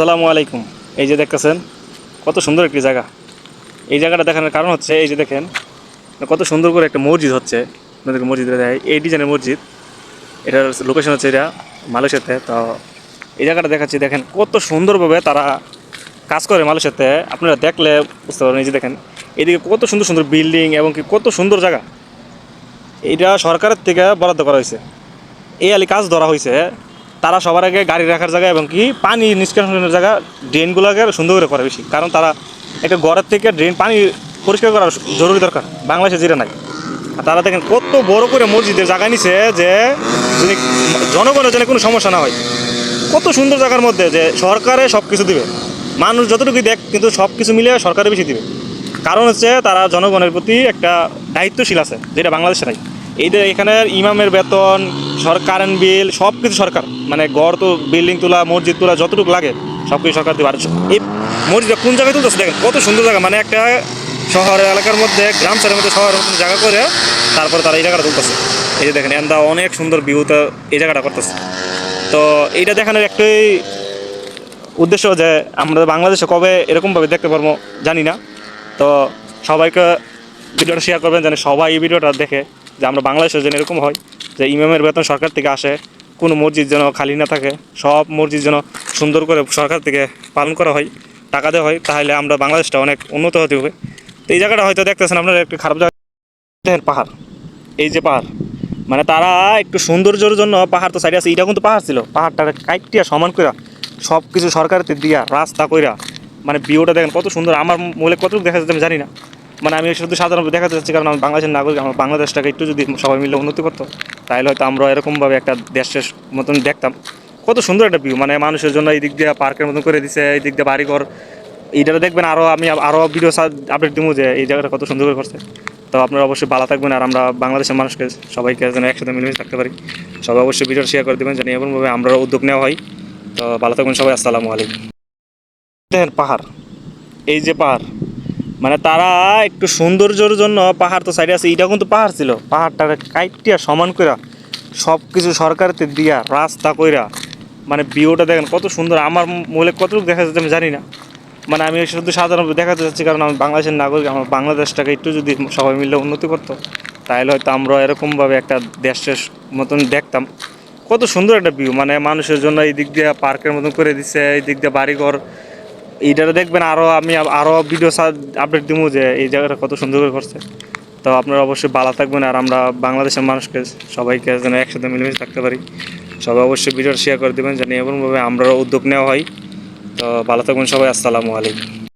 আসসালামু আলাইকুম। এই যে দেখতেছেন, কত সুন্দর একটি জায়গা। এই জায়গাটা দেখানোর কারণ হচ্ছে, এই যে দেখেন, কত সুন্দর করে একটা মসজিদ হচ্ছে। আপনাদেরকে মসজিদ দেয় এই ডিজাইনের মসজিদ, এটার লোকেশন হচ্ছে এটা মালয়েশিয়াতে। তো এই জায়গাটা দেখাচ্ছি, দেখেন কত সুন্দরভাবে তারা কাজ করে মালয়েশিয়াতে। আপনারা দেখলে বুঝতে পারবেন, এই যে দেখেন, এদিকে কত সুন্দর সুন্দর বিল্ডিং এবং কি কত সুন্দর জায়গা। এটা সরকারের থেকে বরাদ্দ করা হয়েছে। এই আলি কাজ ধরা হয়েছে। তারা সবার আগে গাড়ি রাখার জায়গা এবং কি পানি নিষ্কাশনের জায়গা ড্রেনগুলোকে সুন্দর করে করে বেশি। কারণ তারা একটা ঘরের থেকে ড্রেন পানি পরিষ্কার করা জরুরি দরকার, বাংলাদেশে যেটা নাই। তারা দেখেন কত বড় করে মসজিদের জায়গা নিছে যে জনগণের জন্য কোনো সমস্যা না হয়। কত সুন্দর জায়গার মধ্যে যে সরকারে সব কিছু দিবে। মানুষ যতটুকু দেখ, কিন্তু সব কিছু মিলে সরকারে বেশি দিবে। কারণ হচ্ছে তারা জনগণের প্রতি একটা দায়িত্বশীল আছে, যেটা বাংলাদেশে নাই। এই যে এখানে ইমামের বেতন সরকার কারেন্ট বিল সব কিছু সরকার মানে গড় তো বিল্ডিং তোলা, মসজিদ তোলা, যতটুকু লাগে সব কিছু সরকার দেবে আর এই মসজিদটা কোন জায়গায় তুলতেছে দেখেন, কত সুন্দর জায়গা মানে একটা শহরের এলাকার মধ্যে, গ্রাম সাইডের মধ্যে শহরের মধ্যে জায়গা করে তারপরে তারা এই জায়গাটা তুলতেছে। এই যে দেখেন, এন্দা অনেক সুন্দর ভিউতে এই জায়গাটা করতেছে। তো এইটা দেখানোর একটাই উদ্দেশ্য যে আমরা বাংলাদেশে কবে এরকমভাবে দেখতে পারব জানি না। তো সবাইকে ভিডিওটা শেয়ার করবেন, যেন সবাই এই ভিডিওটা দেখে যে আমরা বাংলাদেশে যেন এরকম হয় যে ইমামের বেতন সরকার থেকে আসে, কোনো মসজিদ যেন খালি না থাকে, সব মসজিদ যেন সুন্দর করে সরকার থেকে পালন করা হয়, টাকা দেওয়া হয়, তাহলে আমরা বাংলাদেশটা অনেক উন্নত হতে হবে। তো এই জায়গাটা হয়তো দেখতেছেন আপনারা একটু খারাপ জায়গা। পাহাড়, এই যে পাহাড় মানে তারা একটু সৌন্দর্যের জন্য পাহাড় তো সাইডে আছে, এটা কিন্তু পাহাড় ছিল। পাহাড়টা কাইটিয়া সমান কইরা সব কিছু সরকারের দিয়া রাস্তা কইরা মানে ভিউটা দেখেন কত সুন্দর। আমার মূলে কতটুকু দেখা যাচ্ছে আমি জানি না। মানে আমি শুধু সাধারণত দেখাতে চাচ্ছি, কারণ আমি বাংলাদেশের নাগরিক, আমার বাংলাদেশটাকে একটু যদি সবাই মিলে উন্নতি করতো, তাহলে হয়তো আমরা এরকমভাবে একটা দেশের মতন দেখতাম। কত সুন্দর একটা ভিউ মানে মানুষের জন্য এই দিক দিয়ে পার্কের মতন করে দিছে এই দিক দিয়ে বাড়িঘর। এইটা দেখবেন আরও আমি আরও ভিডিও আপডেট দিব যে এই জায়গাটা কত সুন্দর করে করছে। তো আপনারা অবশ্যই ভালো থাকবেন, আর আমরা বাংলাদেশের মানুষকে, সবাইকে যেন একসাথে মিলেমিশে থাকতে পারি। সবাই অবশ্যই ভিডিও শেয়ার করে দেবেন, যেন এমনভাবে আমরা উদ্যোগ নেওয়া হয়। তো ভালো থাকবেন সবাই, আসসালামু আলাইকুম। দেখেন পাহাড়, এই যে পাহাড় মানে তারা একটু সৌন্দর্যের জন্য পাহাড় তো সাইডে আছে এটা কিন্তু পাহাড় ছিল। পাহাড়টাকে কাইটিয়া সমান কইরা সব কিছু সরকারের দিয়া রাস্তা কইরা মানে ভিউটা দেখেন কত সুন্দর। আমার মূলে কতটুকু দেখা যাচ্ছে আমি জানি না। মানে আমি শুধু সাধারণত দেখাতে চাচ্ছি, কারণ আমি বাংলাদেশের নাগরিক, আমার বাংলাদেশটাকে একটু যদি সবাই মিলে উন্নতি করতো, তাহলে হয়তো আমরা এরকমভাবে একটা দেশের মতন দেখতাম। কত সুন্দর একটা ভিউ মানে মানুষের জন্য এই দিক দিয়ে পার্কের মতন করে দিচ্ছে এই দিক দিয়ে বাড়িঘর এইটাতে দেখবেন আরও আমি আরও ভিডিও আপডেট দিব যে এই জায়গাটা কত সুন্দর করে করছে। তো আপনারা অবশ্যই ভালো থাকবেন আর আমরা বাংলাদেশের মানুষকে, সবাইকে যেন একসাথে মিলেমিশে থাকতে পারি। সবাই অবশ্যই ভিডিওটা শেয়ার করে দেবেন, যেন এমনভাবে আমরা উদ্যোগ নেওয়া হয়। তো ভালো থাকবেন সবাই, আসসালামু আলাইকুম।